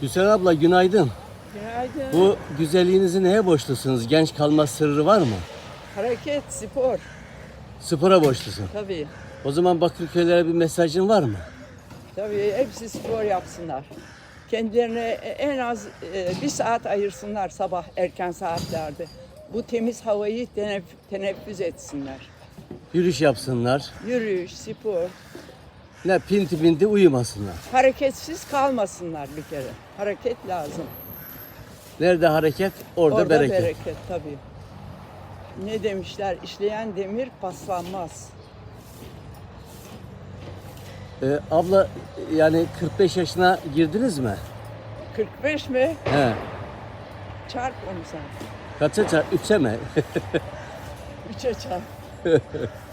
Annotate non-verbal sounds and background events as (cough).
Gülseren abla günaydın. Günaydın. Bu güzelliğinizi neye borçlusunuz? Genç kalma sırrı var mı? Hareket, spor. Spora borçlusun. Tabii. O zaman Bakırköylere bir mesajın var mı? Tabii hepsi spor yapsınlar. Kendilerine en az e, bir saat ayırsınlar sabah erken saatlerde. Bu temiz havayı tenef- teneffüs etsinler. Yürüyüş yapsınlar. Yürüyüş, spor. Ne pinti pinti uyumasınlar. Hareketsiz kalmasınlar bir kere. Hareket lazım. Nerede hareket orada, bereket. tabii. Ne demişler? İşleyen demir paslanmaz. Ee, abla yani 45 yaşına girdiniz mi? 45 mi? He. Çarp onu sen. Kaça çarp? Üçe mi? (laughs) Üçe çarp. (laughs)